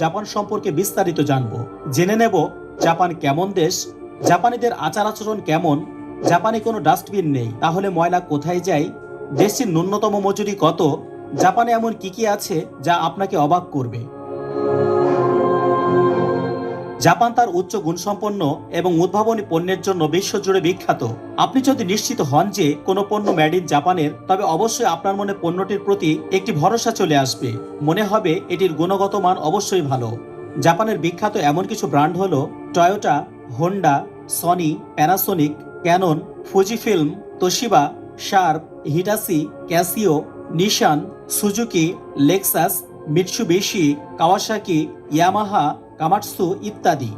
Japan সম্পর্কে বিস্তারিত জানব। জেনে নেব জাপান কেমন দেশ, জাপানিদের আচার আচরণ কেমন, জাপানে কোনো ডাস্টবিন নেই, তাহলে ময়লা কোথায় যায়, দেশটির ন্যূনতম মজুরি কত, জাপানে এমন কি কি আছে যা আপনাকে অবাক করবে। জাপান তার উচ্চ গুণসম্পন্ন এবং উদ্ভাবনী পণ্যের জন্য বিশ্বজুড়ে বিখ্যাত। আপনি যদি নিশ্চিত হন যে কোনো পণ্য মেড ইন জাপানের, তবে অবশ্যই আপনার মনে পণ্যটির প্রতি একটি ভরসা চলে আসবে। মনে হবে এটির গুণগত মান অবশ্যই ভালো। জাপানের বিখ্যাত এমন কিছু ব্র্যান্ড হলো Toyota Honda Sony Panasonic Canon Fujifilm Toshiba Sharp Hitachi Casio Nissan Suzuki Lexus Mitsubishi Kawasaki Yamaha Komatsu ইত্যাদি।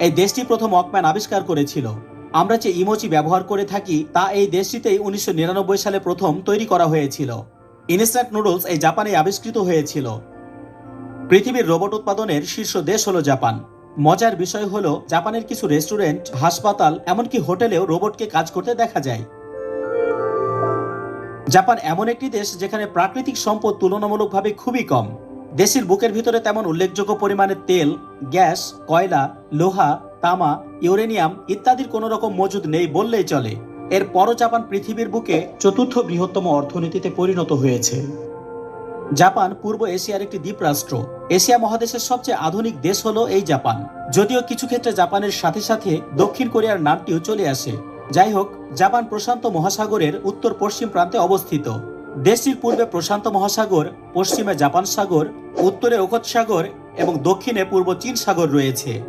এই দেশটি প্রথম ওয়াকম্যান আবিষ্কার করেছিল। আমরা যে ইমোজি ব্যবহার করে থাকি, তা এই দেশটিতেই উনিশশো নিরানব্বই সালে প্রথম তৈরি করা হয়েছিল। ইনস্ট্যান্ট নুডলস এই জাপানে আবিষ্কৃত হয়েছিল। পৃথিবীর রোবট উৎপাদনের শীর্ষ দেশ হলো জাপান। মজার বিষয় হলো, জাপানের কিছু রেস্টুরেন্ট, হাসপাতাল, এমনকি হোটেলেও রোবটকে কাজ করতে দেখা যায়। জাপান এমন একটি দেশ যেখানে প্রাকৃতিক সম্পদ তুলনামূলকভাবে খুবই কম। দেশের বুকের ভিতরে তেমন উল্লেখযোগ্য পরিমাণে তেল, গ্যাস, কয়লা, লোহা, তামা, ইউরেনিয়াম ইত্যাদির কোনো রকম মজুদ নেই বললেই চলে। এর এরপরও জাপান পৃথিবীর বুকে চতুর্থ বৃহত্তম অর্থনীতিতে পরিণত হয়েছে। জাপান পূর্ব এশিয়ার একটি দ্বীপরাষ্ট্র। এশিয়া মহাদেশের সবচেয়ে আধুনিক দেশ হলো এই জাপান। যদিও কিছু ক্ষেত্রে জাপানের সাথে সাথে দক্ষিণ কোরিয়ার নামটিও চলে আসে। যাই হোক, জাপান প্রশান্ত মহাসাগরের উত্তর পশ্চিম প্রান্তে অবস্থিত। দেশটির পূর্বে প্রশান্ত মহাসাগর, পশ্চিমে জাপান সাগর, উত্তরে ওখৎ সাগর এবং দক্ষিণে পূর্ব চীন সাগর রয়েছে।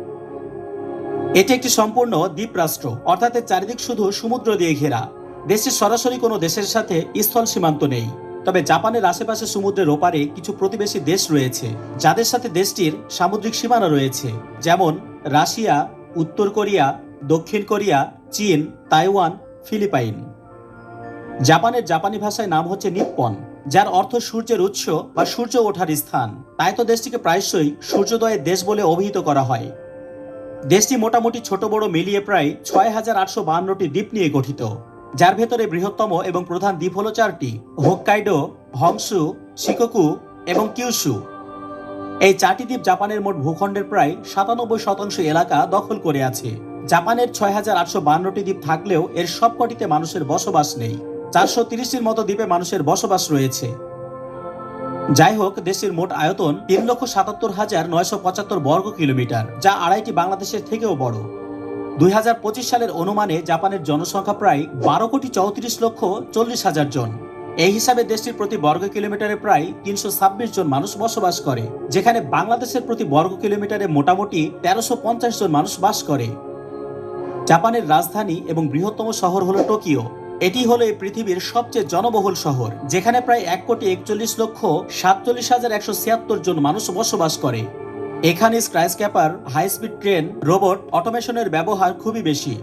এটি একটি সম্পূর্ণ দ্বীপরাষ্ট্র, অর্থাৎ চারিদিক শুধু সমুদ্র দিয়ে ঘেরা। দেশের সরাসরি কোনো দেশের সাথে স্থল সীমান্ত নেই। তবে জাপানের আশেপাশে সমুদ্রের ওপারে কিছু প্রতিবেশী দেশ রয়েছে, যাদের সাথে দেশটির সামুদ্রিক সীমানা রয়েছে, যেমন রাশিয়া, উত্তর কোরিয়া, দক্ষিণ কোরিয়া, চীন, তাইওয়ান, ফিলিপাইন। জাপানের জাপানি ভাষায় নাম হচ্ছে নিপ্পন, যার অর্থ সূর্যের উৎস বা সূর্য ওঠার স্থান। তাই তো দেশটিকে প্রায়শই সূর্যোদয়ের দেশ বলে অভিহিত করা হয়। দেশটি মোটামুটি ছোট বড় মিলিয়ে প্রায় ছয় হাজার আটশো বাহান্নটি দ্বীপ নিয়ে গঠিত, যার ভেতরে বৃহত্তম এবং প্রধান দ্বীপ হল চারটি, হোক্কাইডো, হংসু, শিকোকু এবং কিউসু। এই চারটি দ্বীপ জাপানের মোট ভূখণ্ডের প্রায় সাতানব্বই শতাংশ এলাকা দখল করে আছে। জাপানের ছয় হাজার আটশো বান্নটি দ্বীপ থাকলেও এর সবকটিতে মানুষের বসবাস নেই। চারশো তিরিশটির মতো দ্বীপে মানুষের বসবাস রয়েছে। যাই হোক দেশের মোট আয়তন তিন লক্ষ সাতাত্তর হাজার নয়শো পঁচাত্তর বর্গ কিলোমিটার, যা আড়াইটি বাংলাদেশের থেকেও বড়। দুই হাজার পঁচিশ সালের অনুমানে জাপানের জনসংখ্যা প্রায় বারো কোটি চৌত্রিশ লক্ষ চল্লিশ হাজার জন। এই হিসাবে দেশটির প্রতি বর্গ কিলোমিটারে প্রায় তিনশো ছাব্বিশ জন মানুষ বসবাস করে, যেখানে বাংলাদেশের প্রতি বর্গ কিলোমিটারে মোটামুটি তেরোশো পঞ্চাশ জন মানুষ বাস করে। জাপানের রাজধানী এবং বৃহত্তম শহর হলো টোকিও। এটি হলো এই পৃথিবীর সবচেয়ে জনবহুল শহর, যেখানে প্রায় এক কোটি একচল্লিশ লক্ষ সাতচল্লিশ হাজার একশো ছিয়াত্তর জন মানুষ বসবাস করে। এখানে skyscraper high speed train robot অটোমেশনের ব্যবহার খুবই বেশি।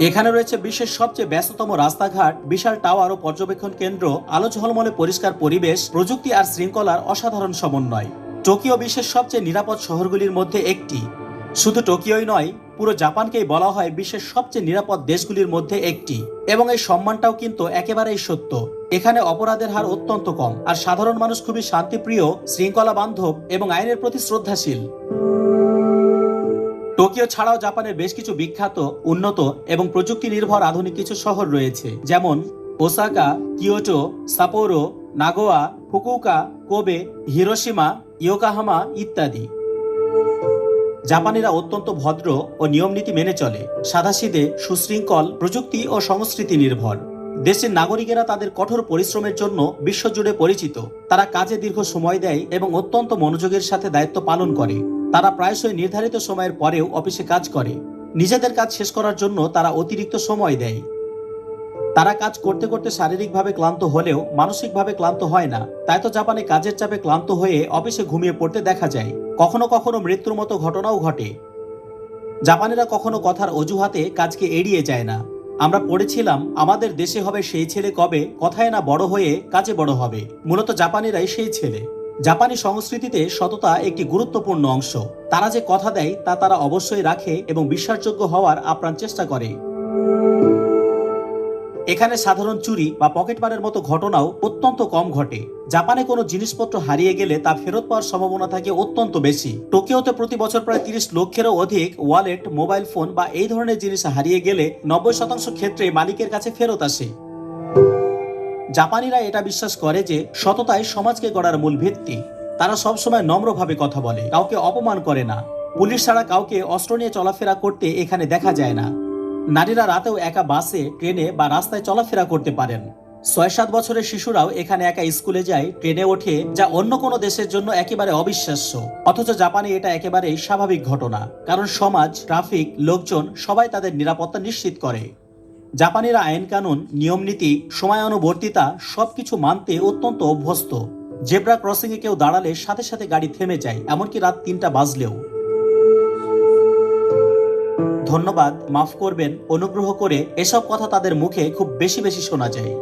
এখানে রয়েছে বিশ্বের সবচেয়ে ব্যস্ততম রাস্তাঘাট, বিশাল টাওয়ার ও পর্যবেক্ষণ কেন্দ্র, আলো ঝলমলে পরিষ্কার পরিবেশ, প্রযুক্তি আর শৃঙ্খলার অসাধারণ সমন্বয়। টোকিও বিশ্বের সবচেয়ে নিরাপদ শহরগুলির মধ্যে একটি। শুধু টোকিওই নয় পুরো জাপানকেই বলা হয় বিশ্বের সবচেয়ে নিরাপদ দেশগুলির মধ্যে একটি। এবং এই সম্মানটাও কিন্তু একেবারেই সত্য। এখানে অপরাধের হার অত্যন্ত কম। আর সাধারণ মানুষ খুবই শান্তিপ্রিয় শৃঙ্খলা বান্ধব এবং আইনের প্রতি শ্রদ্ধাশীল। টোকিও ছাড়াও জাপানের বেশ কিছু বিখ্যাত, উন্নত এবং প্রযুক্তি নির্ভর আধুনিক কিছু শহর রয়েছে। যেমন Osaka, Kyoto, Sapporo, Nagoya Fukuoka Kobe, Hiroshima, Yokohama ইত্যাদি। জাপানিরা অত্যন্ত ভদ্র ও নিয়মনীতি মেনে চলে। সাদাসিদে সুশৃঙ্খল প্রযুক্তি ও সংস্কৃতি নির্ভর। দেশের নাগরিকেরা তাদের কঠোর পরিশ্রমের জন্য বিশ্বজুড়ে পরিচিত। তারা কাজে দীর্ঘ সময় দেয় এবং অত্যন্ত মনোযোগের সাথে দায়িত্ব পালন করে। তারা প্রায়শই নির্ধারিত সময়ের পরেও অফিসে কাজ করে। নিজেদের কাজ শেষ করার জন্য তারা অতিরিক্ত সময় দেয়। তারা কাজ করতে করতে শারীরিকভাবে ক্লান্ত হলেও মানসিকভাবে ক্লান্ত হয় না। তাই তো জাপানে কাজের চাপে ক্লান্ত হয়ে অফিসে ঘুমিয়ে পড়তে দেখা যায়। কখনো কখনো মৃত্যুর মতো ঘটনাও ঘটে। জাপানিরা কখনো কথার অজুহাতে কাজকে এড়িয়ে যায় না। আমরা পড়েছিলাম, আমাদের দেশে হবে সেই ছেলে কবে, কথায় না বড় হয়ে কাজে বড় হবে। মূলত জাপানিরাই সেই ছেলে। জাপানি সংস্কৃতিতে সততা একটি গুরুত্বপূর্ণ অংশ। তারা যে কথা দেয় তা তারা অবশ্যই রাখে এবং বিশ্বাসযোগ্য হওয়ার আপ্রাণ চেষ্টা করে। এখানে সাধারণ চুরি বা পকেটমারের মতো ঘটনাও অত্যন্ত কম ঘটে। জাপানে কোনো জিনিসপত্র হারিয়ে গেলে তা ফেরত পাওয়ার সম্ভাবনা থাকে অত্যন্ত বেশি। টোকিওতে প্রতি বছর প্রায় তিরিশ লক্ষেরও অধিক ওয়ালেট, মোবাইল ফোন বা এই ধরনের জিনিস হারিয়ে গেলে নব্বই শতাংশ ক্ষেত্রে মালিকের কাছে ফেরত আসে। জাপানিরা এটা বিশ্বাস করে যে সততাই সমাজকে গড়ার মূল ভিত্তি। তারা সবসময় নম্রভাবে কথা বলে, কাউকে অপমান করে না। পুলিশ ছাড়া কাউকে অস্ত্র নিয়ে চলাফেরা করতে এখানে দেখা যায় না। নারীরা রাতেও একা বাসে, ট্রেনে বা রাস্তায় চলাফেরা করতে পারেন। ছয় সাত বছরের শিশুরাও এখানে একা স্কুলে যায়, ট্রেনে ওঠে, যা অন্য কোনো দেশের জন্য একেবারে অবিশ্বাস্য। অথচ জাপানে এটা একেবারেই স্বাভাবিক ঘটনা। কারণ সমাজ, ট্রাফিক, লোকজন সবাই তাদের নিরাপত্তা নিশ্চিত করে। জাপানিরা আইন কানুন, নিয়ম নীতি, সময়ানুবর্তিতা সবকিছু মানতে অত্যন্ত অভ্যস্ত। জেব্রা ক্রসিংয়ে কেউ দাঁড়ালে সাথে সাথে গাড়ি থেমে যায়, এমনকি রাত তিনটা বাজলেও। ধন্যবাদ, মাফ করবেন, অনুগ্রহ করে এসব কথা তাদের মুখে খুব বেশি বেশি শোনা যায়।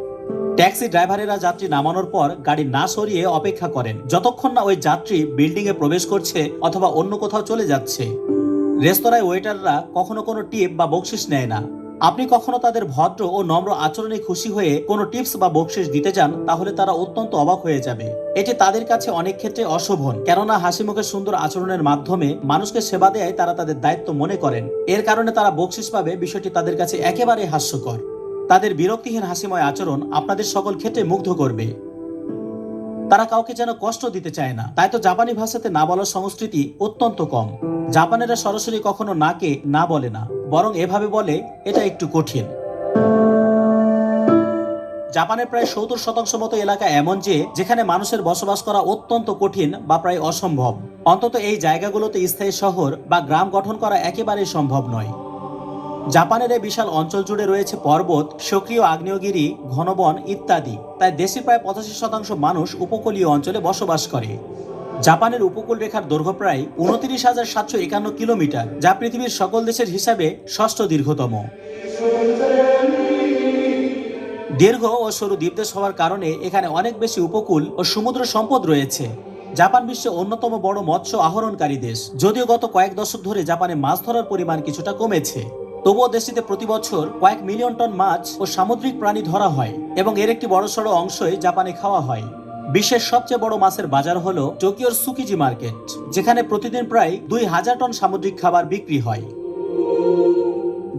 ট্যাক্সি ড্রাইভারেরা যাত্রী নামানোর পর গাড়ি না সরিয়ে অপেক্ষা করেন। যতক্ষণ না ওই যাত্রী বিল্ডিংয়ে প্রবেশ করছে অথবা অন্য কোথাও চলে যাচ্ছে। রেস্তোরাঁয় ওয়েটাররা কখনো কোনো টিপ বা বকশিস নেয় না। আপনি কখনো তাদের ভদ্র ও নম্র আচরণে খুশি হয়ে কোনো টিপস বা বকশিস দিতে চান, তাহলে তারা অত্যন্ত অবাক হয়ে যাবে। এটি তাদের কাছে অনেক ক্ষেত্রে অশোভন। কেননা হাসি মুখের সুন্দর আচরণের মাধ্যমে মানুষকে সেবা দেয় তারা তাদের দায়িত্ব মনে করেন। এর কারণে তারা বকশিস পাবে, বিষয়টি তাদের কাছে একেবারে হাস্যকর। তাদের বিরক্তিহীন হাসিময় আচরণ আপনাদের সকল ক্ষেত্রে মুগ্ধ করবে। তারা কাউকে যেন কষ্ট দিতে চায় না। তাই তো জাপানি ভাষাতে না বলার সংস্কৃতি অত্যন্ত কম। জাপানেরা সরাসরি কখনো নাকে না বলে না, বরং এভাবে বলে, এটা একটু কঠিন। জাপানের প্রায় সত্তর শতাংশ মতো এলাকা এমন যে, যেখানে মানুষের বসবাস করা অত্যন্ত কঠিন বা প্রায় অসম্ভব। অন্তত এই জায়গাগুলোতে স্থায়ী শহর বা গ্রাম গঠন করা একেবারেই সম্ভব নয়। জাপানের এই বিশাল অঞ্চল জুড়ে রয়েছে পর্বত, সক্রিয় আগ্নেয়গিরি, ঘনবন ইত্যাদি। তাই দেশের প্রায় পঁচাশি শতাংশ মানুষ উপকূলীয় অঞ্চলে বসবাস করে। জাপানের উপকূল রেখার দৈর্ঘ্য প্রায় উনত্রিশ হাজার সাতশো একান্ন কিলোমিটার, যা পৃথিবীর সকল দেশের হিসাবে ষষ্ঠ দীর্ঘতম। দীর্ঘ ও সরু দ্বীপদেশ হওয়ার কারণে এখানে অনেক বেশি উপকূল ও সমুদ্র সম্পদ রয়েছে। জাপান বিশ্বের অন্যতম বড় মৎস্য আহরণকারী দেশ, যদিও গত কয়েক দশক ধরে জাপানে মাছ ধরার পরিমাণ কিছুটা কমেছে। তবুও দেশটিতে প্রতি বছর কয়েক মিলিয়ন টন মাছ ও সামুদ্রিক প্রাণী ধরা হয় এবং এর একটি বড়সড় অংশই জাপানে খাওয়া হয়। বিশ্বের সবচেয়ে বড় মাছের বাজার হলো টোকিওর সুকিজি মার্কেট, যেখানে প্রতিদিন প্রায় দুই হাজার টন সামুদ্রিক খাবার বিক্রি হয়।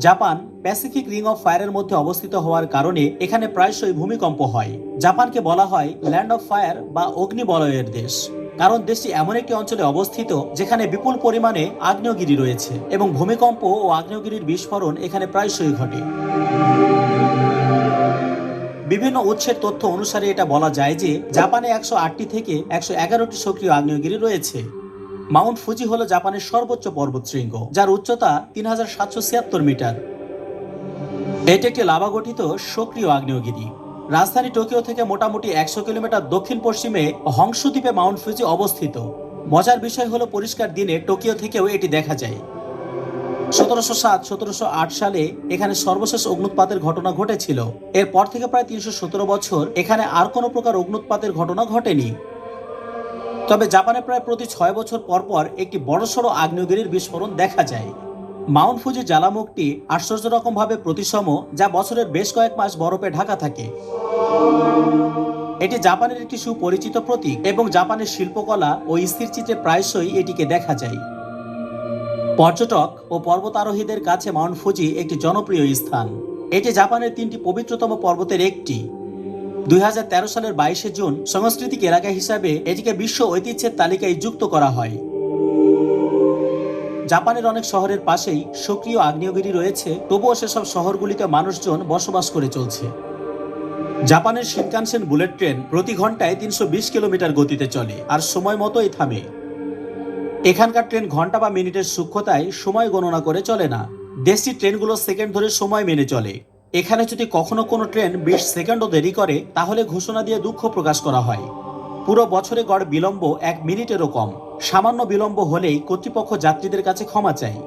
জাপান প্যাসিফিক রিং অফ ফায়ারের মধ্যে অবস্থিত হওয়ার কারণে এখানে প্রায়শই ভূমিকম্প হয়। জাপানকে বলা হয় ল্যান্ড অফ ফায়ার বা অগ্নিবলয়ের দেশ। কারণ দেশটি এমন একটি অঞ্চলে অবস্থিত যেখানে বিপুল পরিমাণে আগ্নেয়গিরি রয়েছে এবং ভূমিকম্প ও আগ্নেয়গিরির বিস্ফোরণ এখানে প্রায়শই ঘটে। বিভিন্ন উৎসের তথ্য অনুসারে এটা বলা যায় যে জাপানে একশো আটটি থেকে একশো এগারোটি সক্রিয় আগ্নেয়গিরি রয়েছে। মাউন্ট ফুজি হলো জাপানের সর্বোচ্চ পর্বতশৃঙ্গ, যার উচ্চতা তিন হাজার সাতশো ছিয়াত্তর মিটার। এটি একটি লাভা গঠিত সক্রিয় আগ্নেয়গিরি। রাজধানী টোকিও থেকে মোটামুটি একশো কিলোমিটার দক্ষিণ পশ্চিমে হংসদ্বীপে মাউন্ট ফুজি অবস্থিত। মজার বিষয় হলো পরিষ্কার দিনে টোকিও থেকেও এটি দেখা যায়। সতেরোশো সাত, সতেরোশো আট সালে এখানে সর্বশেষ অগ্নুৎপাতের ঘটনা ঘটেছিল। এরপর থেকে প্রায় তিনশো সতেরো বছর এখানে আর কোনো প্রকার অগ্নুৎপাতের ঘটনা ঘটেনি। তবে জাপানে প্রায় প্রতি ছয় বছর পর পর একটি বড়সড় আগ্নেয়গিরির বিস্ফোরণ দেখা যায়। মাউন্ট ফুজি জ্বালামুখটি আশ্চর্য রকম ভাবে প্রতিসম, যা বছরের বেশ কয়েক মাস বরফে ঢাকা থাকে। এটি জাপানের একটি সুপরিচিত প্রতীক এবং জাপানের শিল্পকলা ও স্থিরচিত্রে প্রায়শই এটিকে দেখা যায়। পর্যটক ও পর্বতারোহীদের কাছে মাউন্ট ফুজি একটি জনপ্রিয় স্থান। এটি জাপানের তিনটি পবিত্রতম পর্বতের একটি। দুই হাজার তেরো সালের বাইশে জুন সাংস্কৃতিক এলাকা হিসাবে এটিকে বিশ্ব ঐতিহ্যের তালিকায় যুক্ত করা হয়। জাপানের অনেক শহরের পাশেই সক্রিয় আগ্নেয়গিরি রয়েছে, তবুও সেসব শহরগুলিতে মানুষজন বসবাস করে চলছে। জাপানের শিনকানসেন বুলেট ট্রেন প্রতি ঘন্টায় তিনশো বিশ কিলোমিটার গতিতে চলে আর সময় মতোই থামে। এখানকার ট্রেন ঘণ্টা বা মিনিটের সূক্ষ্মতায় সময় গণনা করে চলে না। দেশি ট্রেনগুলো সেকেন্ড ধরে সময় মেনে চলে। এখানে যদি কখনো কোনো ট্রেন বিশ সেকেন্ডও দেরি করে, তাহলে ঘোষণা দিয়ে দুঃখ প্রকাশ করা হয়। পুরো বছরে গড় বিলম্ব এক মিনিটেরও কম। সামান্য বিলম্ব হলেই কর্তৃপক্ষ যাত্রীদের কাছে ক্ষমা চায়।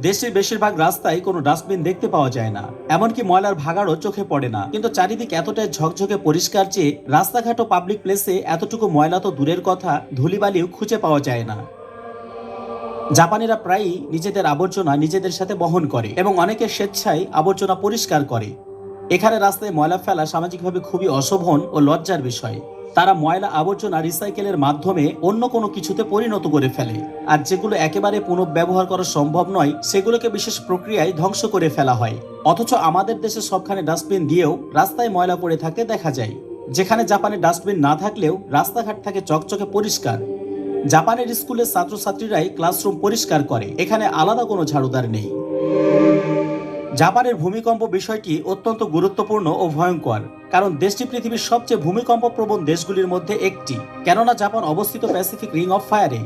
দেশের বেশিরভাগ রাস্তায় কোনো ডাস্টবিন দেখতে পাওয়া যায় না। এমনকি ময়লার ভাগাড়ও চোখে পড়ে না। কিন্তু চারিদিক এতটাই ঝকঝকে পরিষ্কার যে রাস্তাঘাট ও পাবলিক প্লেসে এতটুকু ময়লা তো দূরের কথা, ধুলিবালিও খুঁজে পাওয়া যায় না। জাপানিরা প্রায়ই নিজেদের আবর্জনা নিজেদের সাথে বহন করে এবং অনেকে স্বেচ্ছায় আবর্জনা পরিষ্কার করে। এখানে রাস্তায় ময়লা ফেলা সামাজিকভাবে খুবই অশোভন ও লজ্জার বিষয়। তারা ময়লা আবর্জনা রিসাইকেলের মাধ্যমে অন্য কোনো কিছুতে পরিণত করে ফেলে। আর যেগুলো একেবারে পুনঃব্যবহার করা সম্ভব নয়, সেগুলোকে বিশেষ প্রক্রিয়ায় ধ্বংস করে ফেলা হয়। অথচ আমাদের দেশে সবখানে ডাস্টবিন দিয়েও রাস্তায় ময়লা পড়ে থাকতে দেখা যায়। যেখানে জাপানে ডাস্টবিন না থাকলেও রাস্তাঘাট থাকে চকচকে পরিষ্কার। জাপানের স্কুলের ছাত্রছাত্রীরাই ক্লাসরুম পরিষ্কার করে, এখানে আলাদা কোনো ঝাড়ুদার নেই। জাপানের ভূমিকম্প বিষয়টি অত্যন্ত গুরুত্বপূর্ণ ও ভয়ঙ্কর, কারণ দেশটি পৃথিবীর সবচেয়ে ভূমিকম্প প্রবণ দেশগুলির মধ্যে একটি। কেননা জাপান অবস্থিত প্যাসিফিক রিং অফ ফায়ারে।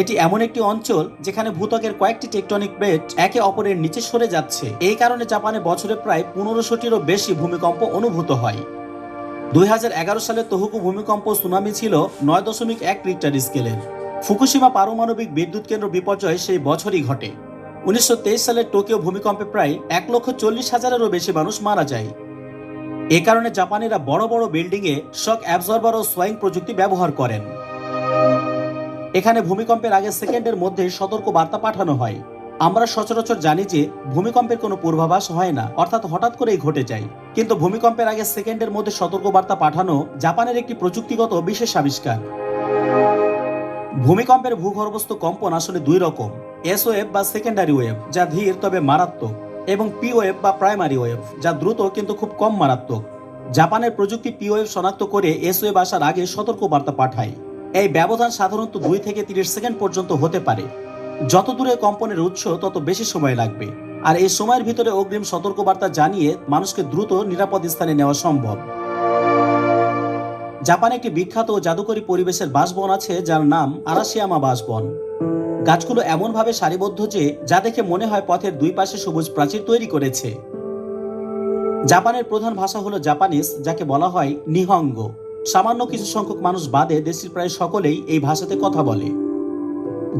এটি এমন একটি অঞ্চল যেখানে ভূতকের কয়েকটি টেকটনিক প্লেট একে অপরের নিচে সরে যাচ্ছে। এই কারণে জাপানে বছরে প্রায় পনেরোশোটিরও বেশি ভূমিকম্প অনুভূত হয়। দুই হাজার এগারো সালে তহুকু ভূমিকম্প সুনামি ছিল নয় দশমিক এক রিক্টার স্কেলের। ফুকুশিমা পারমাণবিক বিদ্যুৎ কেন্দ্র বিপর্যয় সেই বছরই ঘটে। উনিশশো সালের টোকিও ভূমিকম্পে প্রায় এক লক্ষ চল্লিশ হাজারেরও বেশি মানুষ মারা যায়। এ কারণে জাপানিরা বড় বড় বিল্ডিংয়ে শক অ্যাবজর্বার ও সোয়াইং প্রযুক্তি ব্যবহার করেন। এখানে ভূমিকম্পের আগে সেকেন্ডের মধ্যে সতর্ক বার্তা পাঠানো হয়। আমরা সচরাচর জানি যে ভূমিকম্পের কোনো পূর্বাভাস হয় না, অর্থাৎ হঠাৎ করেই ঘটে যায়। কিন্তু ভূমিকম্পের আগে সেকেন্ডের মধ্যে সতর্ক বার্তা পাঠানো জাপানের একটি প্রযুক্তিগত বিশেষ আবিষ্কার। ভূমিকম্পের ভূগর্ভস্থ কম্পন আসলে দুই রকম। এস ওয়েভ বা সেকেন্ডারি ওয়েভ যা ধীর তবে মারাত্মক, এবং পি ওয়েভ বা প্রাইমারি ওয়েভ যা দ্রুত কিন্তু খুব কম মারাত্মক। জাপানের প্রযুক্তি পি ওয়েভ শনাক্ত করে এস ওয়েভ আসার আগে সতর্ক বার্তা পাঠায়। এই ব্যবধান সাধারণত দুই থেকে তিরিশ সেকেন্ড পর্যন্ত হতে পারে। যত দূরে কম্পনের উৎস, তত বেশি সময় লাগবে। আর এই সময়ের ভিতরে অগ্রিম সতর্কবার্তা জানিয়ে মানুষকে দ্রুত নিরাপদ স্থানে নেওয়া সম্ভব। জাপানে একটি বিখ্যাত ও জাদুকরী পরিবেশের বাসবন আছে, যার নাম আরাশিয়ামা বাসবন গাছগুলো এমনভাবে সারিবদ্ধ যে, যা দেখে মনে হয় পথের দুই পাশে সবুজ প্রাচীর তৈরি করেছে। জাপানের প্রধান ভাষা হলো জাপানিজ, যাকে বলা হয় নিহঙ্গ। সামান্য কিছু সংখ্যক মানুষ বাদে দেশের প্রায় সকলেই এই ভাষাতে কথা বলে।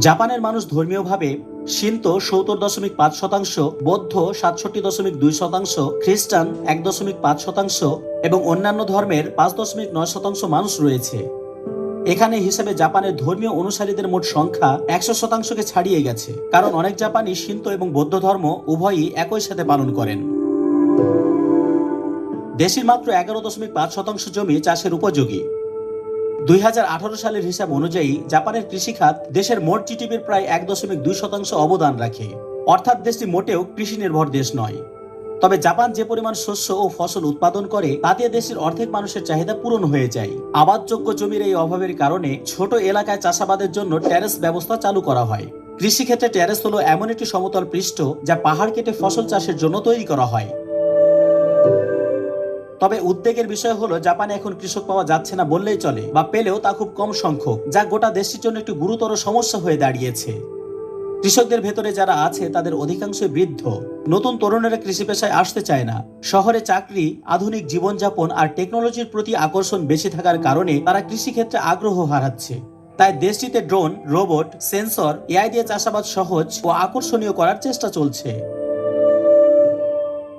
জাপানের মানুষ ধর্মীয়ভাবে সিন্ত সত্তর দশমিক পাঁচ শতাংশ, বৌদ্ধ সাতষট্টি দশমিক দুই শতাংশ, খ্রিস্টান এক দশমিক পাঁচ শতাংশ এবং অন্যান্য ধর্মের পাঁচ দশমিক নয় শতাংশ মানুষ রয়েছে। এখানে হিসেবে জাপানের ধর্মীয় অনুসারীদের মোট সংখ্যা একশো শতাংশকে ছাড়িয়ে গেছে। কারণ অনেক জাপানি সিন্ত এবং বৌদ্ধ ধর্ম উভয়ই একই সাথে পালন করেন। দেশের মাত্র এগারো দশমিক পাঁচ শতাংশ জমি চাষের উপযোগী। দুই হাজার আঠারো সালের হিসাব অনুযায়ী জাপানের কৃষিখাত দেশের মোট জিডিপির প্রায় এক দশমিক দুই শতাংশ অবদান রাখে। অর্থাৎ দেশটি মোটেও কৃষি নির্ভর দেশ নয়। তবে জাপান যে পরিমাণ শস্য ও ফসল উৎপাদন করে তাতে দেশের অর্ধেক মানুষের চাহিদা পূরণ হয়ে যায়। আবাদযোগ্য জমির এই অভাবের কারণে ছোট এলাকায় চাষাবাদের জন্য ট্যারেস ব্যবস্থা চালু করা হয়। কৃষিক্ষেত্রে ট্যারেস হলো এমন একটি সমতল পৃষ্ঠ যা পাহাড় কেটে ফসল চাষের জন্য তৈরি করা হয়। তবে উদ্বেগের বিষয় হলো, জাপানে এখন কৃষক পাওয়া যাচ্ছে না বললেই চলে, বা পেলেও তা খুব কম সংখ্যক, যা গোটা দেশটির জন্য একটি গুরুতর সমস্যা হয়ে দাঁড়িয়েছে। কৃষকদের ভেতরে যারা আছে, তাদের অধিকাংশই বৃদ্ধ। নতুন তরুণেরা কৃষি পেশায় আসতে চায় না। শহরে চাকরি, আধুনিক জীবনযাপন আর টেকনোলজির প্রতি আকর্ষণ বেশি থাকার কারণে তারা কৃষিক্ষেত্রে আগ্রহ হারাচ্ছে। তাই দেশটিতে ড্রোন, রোবট, সেন্সর, এআই দিয়ে চাষাবাদ সহজ ও আকর্ষণীয় করার চেষ্টা চলছে।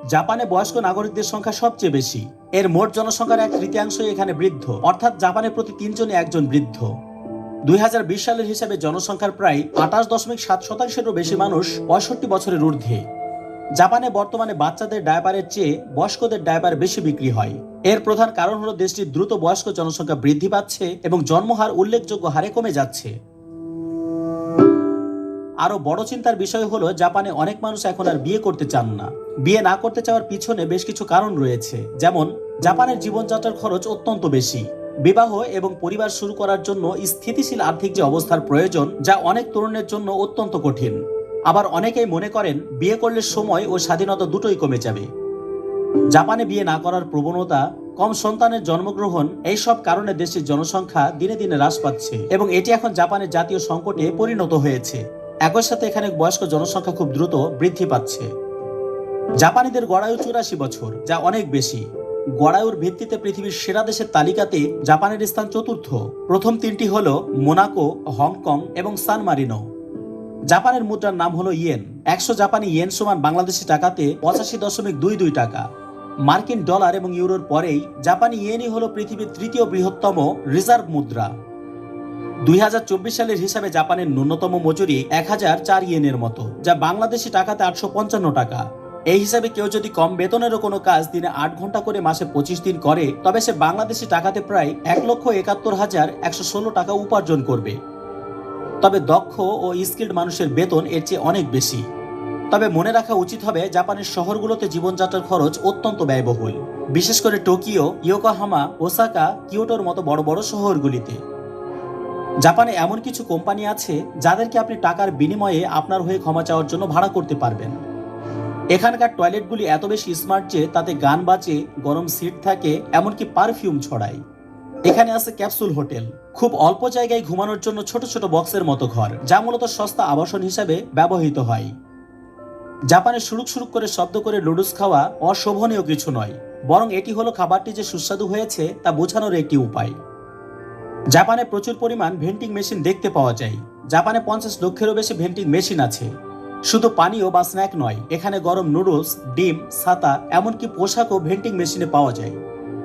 জাপানে বয়স্ক নাগরিকদের সংখ্যা সবচেয়ে বেশি। এর মোট জনসংখ্যার এক তৃতীয়াংশই এখানে বৃদ্ধ। অর্থাৎ জাপানে প্রতি তিনজনে একজন বৃদ্ধ। দুই হাজার বিশ সালের হিসাবে জনসংখ্যার প্রায় আঠাশ দশমিক সাত শতাংশেরও বেশি মানুষ পঁয়ষট্টি বছরের ঊর্ধ্বে। জাপানে বর্তমানে বাচ্চাদের ডায়াপারের চেয়ে বয়স্কদের ডায়াপার বেশি বিক্রি হয়। এর প্রধান কারণ হলো দেশটির দ্রুত বয়স্ক জনসংখ্যা বৃদ্ধি পাচ্ছে এবং জন্মহার উল্লেখযোগ্য হারে কমে যাচ্ছে। আরও বড় চিন্তার বিষয় হলো, জাপানে অনেক মানুষ এখন আর বিয়ে করতে চান না। বিয়ে না করতে চাওয়ার পিছনে বেশ কিছু কারণ রয়েছে। যেমন, জাপানের জীবনযাত্রার খরচ অত্যন্ত বেশি। বিবাহ এবং পরিবার শুরু করার জন্য স্থিতিশীল আর্থিক যে অবস্থার প্রয়োজন, যা অনেক তরুণের জন্য অত্যন্ত কঠিন। আবার অনেকেই মনে করেন, বিয়ে করলে সময় ও স্বাধীনতা দুটোই কমে যাবে। জাপানে বিয়ে না করার প্রবণতা, কম সন্তানের জন্মগ্রহণ, এই সব কারণে দেশের জনসংখ্যা দিনে দিনে হ্রাস পাচ্ছে এবং এটি এখন জাপানের জাতীয় সংকটে পরিণত হয়েছে। একই সাথে এখানে বয়স্ক জনসংখ্যা খুব দ্রুত বৃদ্ধি পাচ্ছে। জাপানিদের গড়ায়ু চুরাশি বছর, যা অনেক বেশি। গড়ায়ুর ভিত্তিতে পৃথিবীর সেরা দেশের তালিকাতে জাপানের স্থান চতুর্থ। প্রথম তিনটি হল মোনাকো, হংকং এবং সান মারিনো জাপানের মুদ্রার নাম হলো ইয়েন। একশো জাপানি ইয়েন সমান বাংলাদেশি টাকাতে পঁচাশি দশমিক দুই দুই টাকা। মার্কিন ডলার এবং ইউরোর পরেই জাপানি ইয়েনই হলো পৃথিবীর তৃতীয় বৃহত্তম রিজার্ভ মুদ্রা। দুই হাজার চব্বিশ সালের হিসাবে জাপানের ন্যূনতম মজুরি এক হাজার চার ইয়েনের মতো, যা বাংলাদেশি টাকাতে আটশো পঞ্চান্ন টাকা। এই হিসাবে কেউ যদি কম বেতনেরও কোনো কাজ দিনে আট ঘণ্টা করে মাসে পঁচিশ দিন করে, তবে সে বাংলাদেশি টাকাতে প্রায় এক লক্ষ একাত্তর হাজার একশো ষোলো টাকা উপার্জন করবে। তবে দক্ষ ও স্কিল্ড মানুষের বেতন এর চেয়ে অনেক বেশি। তবে মনে রাখা উচিত হবে, জাপানের শহরগুলোতে জীবনযাত্রার খরচ অত্যন্ত ব্যয়বহুল। বিশেষ করে টোকিও, ইয়োকোহামা, ওসাকা, কিয়োটোর মতো বড় বড় শহরগুলিতে। জাপানে এমন কিছু কোম্পানি আছে, যাদেরকে আপনি টাকার বিনিময়ে আপনার হয়ে ক্ষমা চাওয়ার জন্য ভাড়া করতে পারবেন। এখানকার টয়লেটগুলি এত বেশি স্মার্ট যে তাতে গান বাজে, গরম সিট থাকে, এমনকি পারফিউম ছড়ায়। এখানে আছে ক্যাপসুল হোটেল খুব অল্প জায়গায় ঘুমানোর জন্য ছোট ছোট বক্সের মতো ঘর, যা মূলত সস্তা আবাসন হিসাবে ব্যবহৃত হয়। জাপানে সুরুক সুরুক করে শব্দ করে লুডুস খাওয়া অশোভনীয় কিছু নয়, বরং এটি হলো খাবারটি যে সুস্বাদু হয়েছে তা বোঝানোর একটি উপায়। জাপানে প্রচুর পরিমাণ ভেন্টিং মেশিন দেখতে পাওয়া যায়। জাপানে পঞ্চাশ লক্ষেরও বেশি ভেন্টিং মেশিন আছে। শুধু পানীয় বা স্ন্যাক নয়, এখানে গরম নুডলস, ডিম, ছাতা, এমনকি পোশাকও ভেন্টিং মেশিনে পাওয়া যায়।